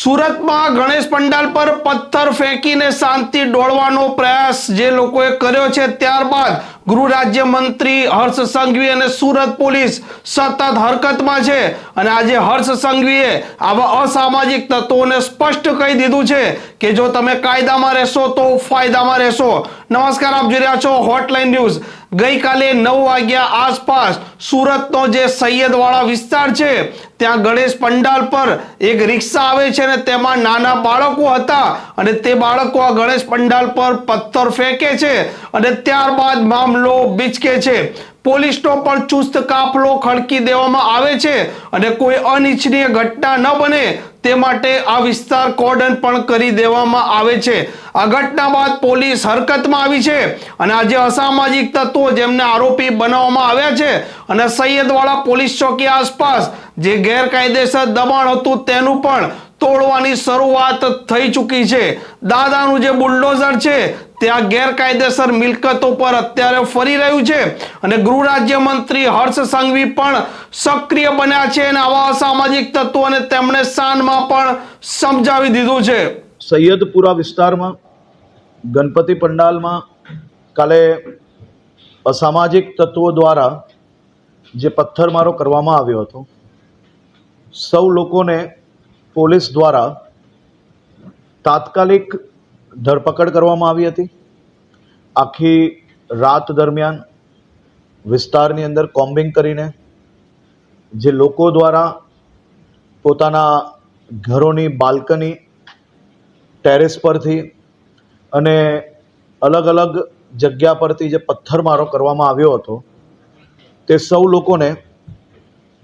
સુરતમાં ગણેશ પંડાલ પર પથ્થર ફેંકીને શાંતિ ડોળવાનો પ્રયાસ જે લોકોએ કર્યો છે ત્યારબાદ ગૃહ રાજ્ય મંત્રી હર્ષ સંઘવી અને સુરત પોલીસ સતત હરકતમાં છે. અને આજે હર્ષ સંઘવીએ આવા અસામાજિક તત્વોને સ્પષ્ટ કહી દીધું છે કે જો તમે કાયદામાં રહેશો તો ફાયદામાં રહેશો. નમસ્કાર, આપ જોઈ રહ્યા છો હોટલાઇન ન્યૂઝ ગઈકાલે નવ વાગ્યા આસપાસ સુરતનો જે સૈયદવાળા વિસ્તાર છે, ત્યાં ગણેશ પંડાલ પર એક રિક્ષા આવે છે ને તેમાં નાના બાળકો હતા અને તે બાળકો આ ગણેશ પંડાલ પર પથ્થર ફેંકે છે અને ત્યારબાદ મામલો બીચકે છે. પોલીસનો પણ ચુસ્ત કાફલો ખડકી દેવામાં આવે છે અને કોઈ અનિચ્છનીય ઘટના ન બને તે માટે આ વિસ્તાર કોર્ડન પણ કરી દેવામાં આવે છે. આ ઘટના બાદ પોલીસ હરકતમાં આવી છે અને આજે અસામાજિક તત્વો જેમને આરોપી બનાવવામાં આવ્યા છે અને સૈયદવાળા પોલીસ ચોકી આસપાસ જે ગેરકાયદેસર દબાણ હતું તેનું પણ તોડવાની શરૂઆત થઈ ચૂકી છે. દાદાનું જે બુલડોઝર છે, ત્યાં ગેરકાયદેસર મિલકતો પર અત્યારે ફરી રહ્યું છે. અને ગૃહ રાજ્ય મંત્રી હર્ષ સંઘવી પણ સક્રિય બન્યા છે અને આવા અસામાજિક તત્વોને તેમણે શાનમાં પણ સમજાવી દીધું છે. સૈયદપુરા વિસ્તારમાં, ગણપતિ પંડાલમાં કાલે અસામાજિક તત્વો દ્વારા જે પથ્થરમારો કરવામાં આવ્યો હતો, સૌ લોકોને પોલીસ દ્વારા તાત્કાલિક ધરપકડ કરવામાં આવી હતી. આખી રાત દરમિયાન વિસ્તારની અંદર કોમ્બિંગ કરીને જે લોકો દ્વારા પોતાના ઘરોની બાલ્કની, ટેરેસ પરથી અને અલગ અલગ જગ્યા પરથી જે પથ્થરમારો કરવામાં આવ્યો હતો, તે સૌ લોકોને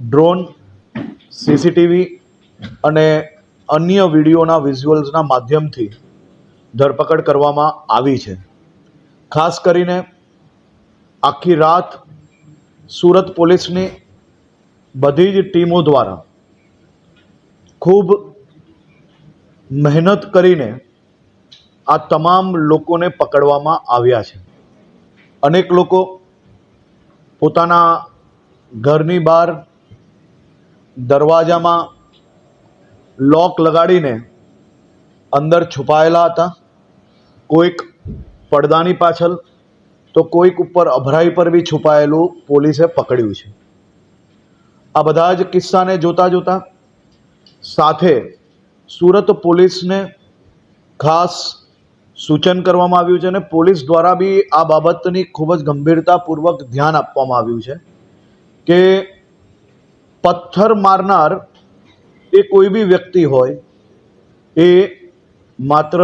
ડ્રોન, સીસીટીવી અને અન્ય વિડીયોના વિઝ્યુઅલ્સના માધ્યમથી ધરપકડ કરવામાં આવી છે. ખાસ કરીને આખી રાત સુરત પોલીસની બધી જ ટીમો દ્વારા ખૂબ મહેનત કરીને આ તમામ લોકોને પકડવામાં આવ્યા છે. અનેક લોકો પોતાના ઘરની બહાર દરવાજામાં લોક લગાડીને અંદર છુપાયેલા હતા. કોઈક પડદાની પાછળ, તો કોઈક ઉપર અભરાઈ પર બી છુપાયેલું પોલીસે પકડ્યું છે. આ બધા જ કિસ્સાને જોતા જોતા સાથે સુરત પોલીસને ખાસ સૂચન કરવામાં આવ્યું છે અને પોલીસ દ્વારા બી આ બાબતની ખૂબ જ ગંભીરતાપૂર્વક ધ્યાન આપવામાં આવ્યું છે કે પથ્થર મારનાર એ કોઈ બી વ્યક્તિ હોય, એ માત્ર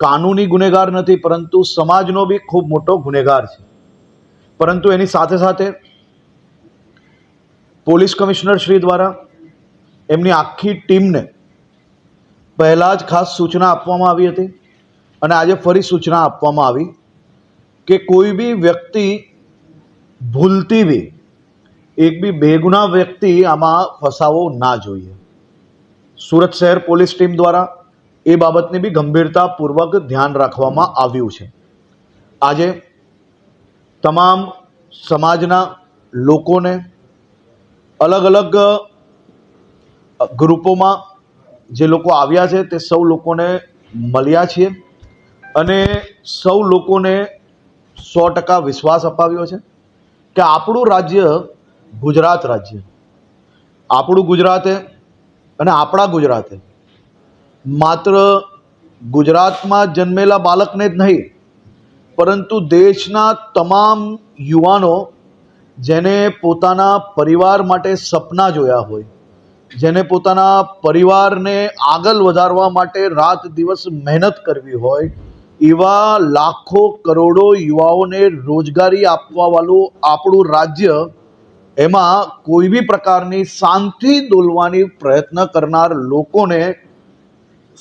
કાનૂની ગુનેગાર નથી, પરંતુ સમાજનો બી ખૂબ મોટો ગુનેગાર છે. પરંતુ એની સાથે સાથે પોલીસ કમિશનર શ્રી દ્વારા એમની આખી ટીમને પહેલાં જ ખાસ સૂચના આપવામાં આવી હતી અને આજે ફરી સૂચના આપવામાં આવી કે કોઈ બી વ્યક્તિ ભૂલતી બી, એક બી બેગુના વ્યક્તિ આમાં ફસાવો ના જોઈએ. સુરત શહેર પોલીસ ટીમ દ્વારા એ બાબતની બી ગંભીરતાપૂર્વક ધ્યાન રાખવામાં આવ્યું છે. આજે તમામ સમાજના લોકોને અલગ અલગ ગ્રુપોમાં જે લોકો આવ્યા છે તે સૌ લોકોને મળ્યા છીએ અને સૌ લોકોને સો ટકા વિશ્વાસ અપાવ્યો છે કે આપણું રાજ્ય ગુજરાત રાજ્ય. આપણું ગુજરાતે અને આપણા ગુજરાતે. માત્ર ગુજરાતમાં જન્મેલા બાળકને જ નહીં, પરંતુ દેશના તમામ યુવાનો જેને પોતાના પરિવાર માટે સપના જોયા હોય, જેને પોતાના પરિવારને આગળ વધારવા માટે રાત દિવસ મહેનત કરવી હોય, એવા લાખો કરોડો યુવાઓને રોજગારી આપવાવાળું આપણું રાજ્ય એમાં કોઈ બી પ્રકારની શાંતિ દોલવાની પ્રયત્ન કરનાર લોકોને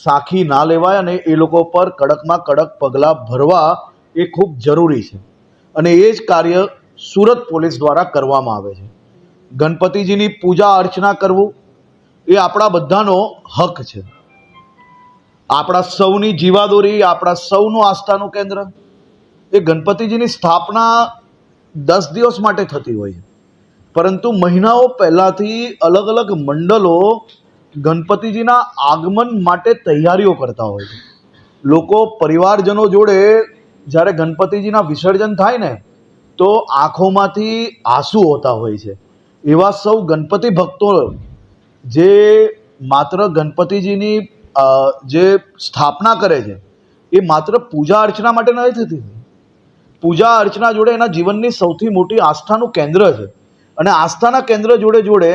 સાખી ના લેવાય અને એ લોકો પર કડકમાં કડક પગલાં ભરવા એ ખૂબ જરૂરી છે. અને એ જ કાર્ય સુરત પોલીસ દ્વારા કરવામાં આવે છે. ગણપતિજીની પૂજા અર્ચના કરવું એ આપણા બધાનો હક છે. આપણા સૌની જીવાદોરી, આપણા સૌનું આસ્થાનું કેન્દ્ર એ ગણપતિજીની સ્થાપના દસ દિવસ માટે થતી હોય છે. પરંતુ મહિનાઓ પહેલાંથી અલગ અલગ મંડળો ગણપતિજીના આગમન માટે તૈયારીઓ કરતા હોય છે. લોકો પરિવારજનો જોડે જ્યારે ગણપતિજીના વિસર્જન થાય ને, તો આંખોમાંથી આંસુ હોતા હોય છે. એવા સૌ ગણપતિ ભક્તો જે માત્ર ગણપતિજીની જે સ્થાપના કરે છે, એ માત્ર પૂજા અર્ચના માટે નથી થતી. પૂજા અર્ચના જોડે એના જીવનની સૌથી મોટી આસ્થાનું કેન્દ્ર છે. અને આસ્થાના કેન્દ્ર જોડે જોડે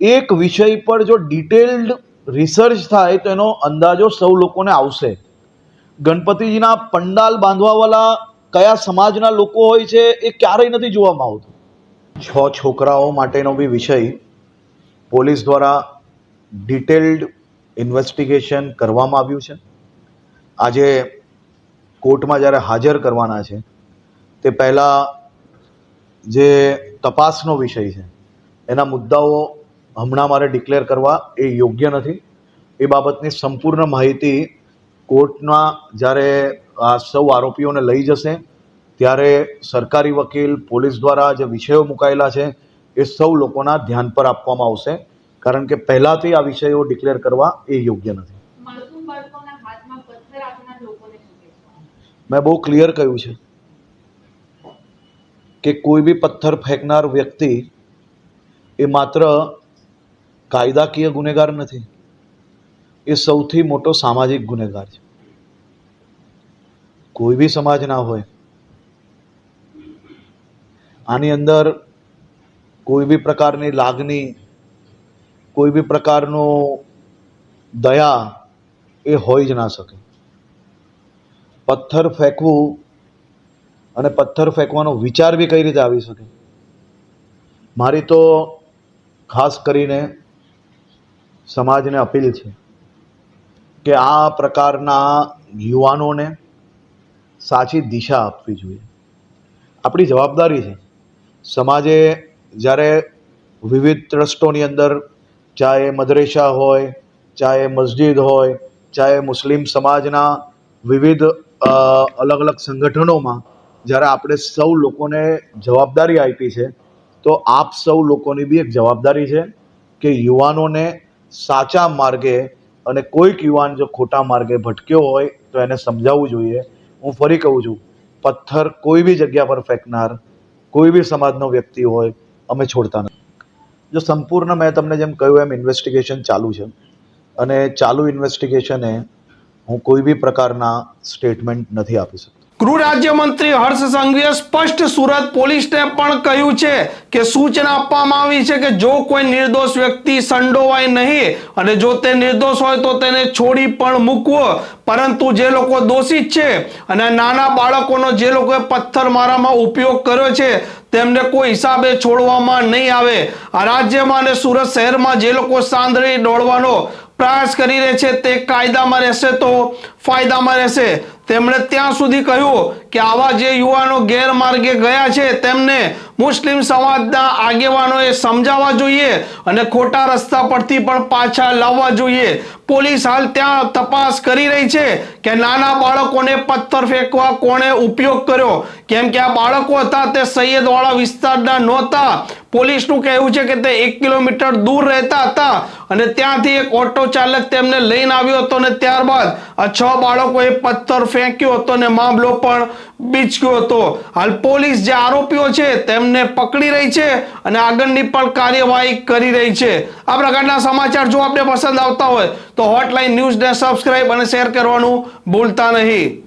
એક વિષય પર જો ડિટેલ્ડ રિસર્ચ થાય તો એનો અંદાજો સૌ લોકોને આવશે. ગણપતિજીના પંડાલ બાંધવાવાળા કયા સમાજના લોકો હોય છે એ ક્યારેય નથી જોવામાં આવતું. છ છોકરાઓ માટેનો બી વિષય પોલીસ દ્વારા ડિટેલ્ડ ઇન્વેસ્ટિગેશન કરવામાં આવ્યું છે. આજે કોર્ટમાં જ્યારે હાજર કરવાના છે, તે પહેલાં જે તપાસનો વિષય છે. એના મુદ્દાઓ હમણાં મારે ડિક્લેર કરવા એ યોગ્ય નથી. એ બાબતની સંપૂર્ણ માહિતી કોર્ટમાં જ્યારે આ સૌ આરોપીઓને લઈ જશે ત્યારે સરકારી વકીલ પોલીસ દ્વારા જે વિષયો મુકાયેલા છે એ સૌ લોકોના ધ્યાન પર આપવામાં આવશે. કારણ કે પહેલાંથી આ વિષયો ડિક્લેર કરવા એ યોગ્ય નથી. મેં બહુ ક્લિયર કહ્યું છે. કે કોઈ બી પથ્થર ફેંકનાર વ્યક્તિ એ માત્ર કાયદાકીય ગુનેગાર નથી, એ સૌથી મોટો સામાજિક ગુનેગાર છે. કોઈ બી સમાજના હોય, આની અંદર કોઈ બી પ્રકારની લાગણી, કોઈ બી પ્રકારનો દયા એ હોઈ જ ના શકે. પથ્થર ફેંકવું અને પથ્થર ફેંકવાનો વિચાર બી કઈ રીતે આવી શકે? મારી તો ખાસ કરીને સમાજને અપીલ છે કે આ પ્રકારના યુવાનોને સાચી દિશા આપવી જોઈએ. આપણી જવાબદારી છે. સમાજે જ્યારે વિવિધ ટ્રસ્ટોની અંદર, ચાહે મદરેસા હોય, ચાહે મસ્જિદ હોય, ચાહે મુસ્લિમ સમાજના વિવિધ અલગ અલગ સંગઠનોમાં જ્યારે આપણે સૌ લોકોને જવાબદારી આપી છે, તો આપ સૌ લોકોની બી એક જવાબદારી છે કે યુવાનોને સાચા માર્ગે અને કોઈક યુવાન જો ખોટા માર્ગે ભટક્યો હોય, તો એને સમજાવવું જોઈએ. હું ફરી કહું છું, પથ્થર કોઈ બી જગ્યા પર ફેંકનાર, કોઈ બી સમાજનો વ્યક્તિ હોય, અમે છોડતા નથી. જો સંપૂર્ણ મેં તમને જેમ કહ્યું એમ ઇન્વેસ્ટિગેશન ચાલુ છે. અને ચાલુ ઇન્વેસ્ટિગેશને હું કોઈ બી પ્રકારના સ્ટેટમેન્ટ નથી આપી શકતો. ગૃહ રાજ્યમંત્રી હર્ષ સંઘવીએ સ્પષ્ટ સુરત પોલીસને પણ કહ્યું છે કે સૂચના આપવામાં આવી છે કે જો કોઈ નિર્દોષ વ્યક્તિ સંડોવાય નહીં અને જો તે નિર્દોષ હોય તો તેને છોડી પણ મૂકવો. પરંતુ જે લોકો દોષિત છે અને નાના બાળકોનો જે લોકોએ પથ્થર મારામાં ઉપયોગ કર્યો છે, તેમને કોઈ હિસાબે છોડવામાં નહીં આવે. આ રાજ્યમાં અને સુરત શહેરમાં જે લોકો સાંદળી દોડવાનો પ્રયાસ કરી રહે છે, તે કાયદામાં રહેશે તો ફાયદામાં રહેશે. તેમણે ત્યાં સુધી કહ્યું કે આવા જે યુવાનો ગેરમાર્ગે ગયા છે, તેમને મુસ્લિમ સમાજના આગેવાનોએ સમજાવવા જોઈએ અને ખોટા રસ્તા પરથી પણ પાછા લાવવા જોઈએ. પોલીસ હાલ ત્યાં તપાસ કરી રહી છે કે નાના બાળકોને પથ્થર ફેંકવા કોણે ઉપયોગ કર્યો? કેમ કે આ બાળકો હતા તે સૈયદવાળા વિસ્તારના નહોતા. પોલીસનું કહેવું છે કે તે એક કિલોમીટર દૂર રહેતા હતા અને ત્યાંથી એક ઓટો ચાલક તેમને લઈને આવ્યો હતો અને ત્યારબાદ આ છ બાળકોએ પથ્થર ફેંક્યો હતો અને મામલો પણ બીચક્યો હતો. હાલ પોલીસ જે આરોપીઓ છે તેમને પકડી રહી છે અને આગળની પણ કાર્યવાહી કરી રહી છે. આ પ્રકારના સમાચાર જો આપને પસંદ આવતા હોય તો હોટલાઇન ન્યૂઝને સબસ્ક્રાઇબ અને શેર કરવાનું ભૂલતા નહીં.